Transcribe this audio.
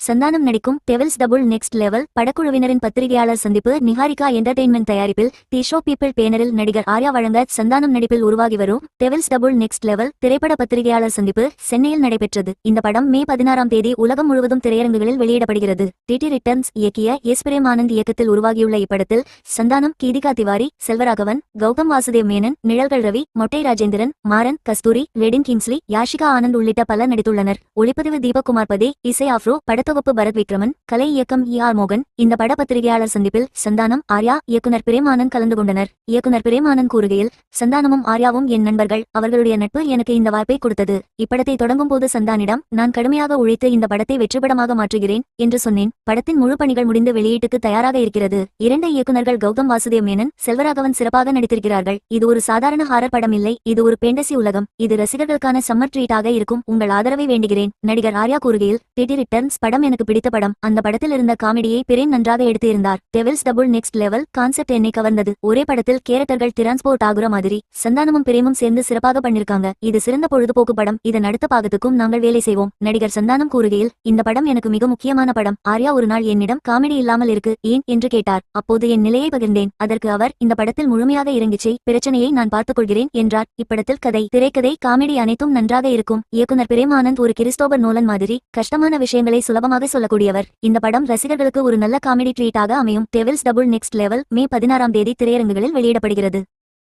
சந்தானம் நடிக்கும் Devil's double next level படக்குழுவினரின் பத்திரிகையாளர் சந்திப்பு நிகாரிகா என்டர்டெயின்மெண்ட் தயாரிப்பில் தி ஷோ பீப்பிள் பேனரில் நடிகர் ஆர்யா வழங்க சந்தானம் நடிப்பில் உருவாகி வரும் டெவில்ஸ் டபுள் நெக்ஸ்ட் லெவல் திரைப்பட பத்திரிகையாளர் சந்திப்பு சென்னையில் நடைபெற்றது. இந்த படம் மே பதினாறாம் தேதி உலகம் முழுவதும் திரையரங்குகளில் வெளியிடப்படுகிறது. டிடி ரிட்டர்ன்ஸ் இயக்கிய எஸ் பிரேம் ஆனந்த் இயக்கத்தில் உருவாகியுள்ள இப்படத்தில் சந்தானம் கீதிகா திவாரி செல்வராகவன் கௌதம் வாசுதேவ் மேனன் நிழல்கள் ரவி மொட்டை ராஜேந்திரன் மாறன் கஸ்தூரி ரெடின் கிங்ஸ்லி யாஷிகா ஆனந்த் உள்ளிட்ட பலர் நடித்துள்ளனர். ஒளிப்பதிவு தீபக்குமார் பதே இசை ஆஃப்ரோ படத்து படத்தொகுப்பு பரத் விக்ரமன் கலை இயக்கம் இ ஆர் மோகன் இந்த பட பத்திரிகையாளர் சந்திப்பில் சந்தானம் ஆர்யா இயக்குனர் பிரேமானந்த் கலந்து கொண்டனர். இயக்குனர் பிரேமானந்த் கூறுகையில் சந்தானமும் ஆர்யாவும் என் நண்பர்கள். அவர்களுடைய நட்பு எனக்கு இந்த வாய்ப்பை கொடுத்தது. இப்படத்தை தொடங்கும் போது சந்தானிடம் நான் கடுமையாக உழைத்து இந்த படத்தை வெற்றிபடமாக மாற்றுகிறேன் என்று சொன்னேன். படத்தின் முழு பணிகள் முடிந்து வெளியீட்டுக்கு தயாராக இருக்கிறது. இரண்டு இயக்குநர்கள் கௌதம் வாசுதேவ் மேனன் செல்வராகவன் சிறப்பாக நடித்திருக்கிறார்கள். இது ஒரு சாதாரண ஹாரர் படம் இல்லை. இது ஒரு பேண்டசி உலகம். இது ரசிகர்களுக்கான சம்மர் ட்ரீட்டாக இருக்கும். உங்கள் ஆதரவை வேண்டுகிறேன். நடிகர் ஆர்யா கூறுகையில் திடீர் ரிட்டர்ன்ஸ் படம் படம் எனக்கு பிடித்த படம். அந்த படத்தில் இருந்த காமெடியை பிரேம் நன்றாக எடுத்திருந்தார். Devil's Double Next Level concept என்னை கவர்ந்தது. ஒரே படத்தில் கேரக்டர்கள் டிரான்ஸ்போர்ட் ஆகுற மாதிரி சந்தானமும் பிரேமும் சேர்ந்து சிறப்பாக பண்ணிருக்காங்க. இது சிறந்த பொழுதுபோக்கு படம். இதன் அடுத்த பாகத்துக்கும் நாங்கள் வேலை செய்வோம். நடிகர் சந்தானம் கூறுகையில் இந்த படம் எனக்கு மிக முக்கியமான படம். ஆர்யா ஒரு நாள் என்னிடம் காமெடி இல்லாமல் இருக்கு ஏன் என்று கேட்டார். அப்போது என் நிலையை பகிர்ந்தேன். அதற்கு அவர் இந்த படத்தில் முழுமையாக இறங்கிச்சை பிரச்சனையை நான் பார்த்துக் கொள்கிறேன் என்றார். இப்படத்தில் கதை திரைக்கதை காமெடி அனைத்தும் நன்றாக இருக்கும். இயக்குனர் பிரேமானந்த் ஒரு கிறிஸ்டோபர் நோலன் மாதிரி கஷ்டமான விஷயங்களை சுலபம் சுலபமாக சொல்லக்கூடியவர். இந்த படம் ரசிகர்களுக்கு ஒரு நல்ல காமெடி ட்ரீட்டாக அமையும். Devil's Double Next Level May பதினாறாம் தேதி திரையரங்குகளில் வெளியிடப்படுகிறது.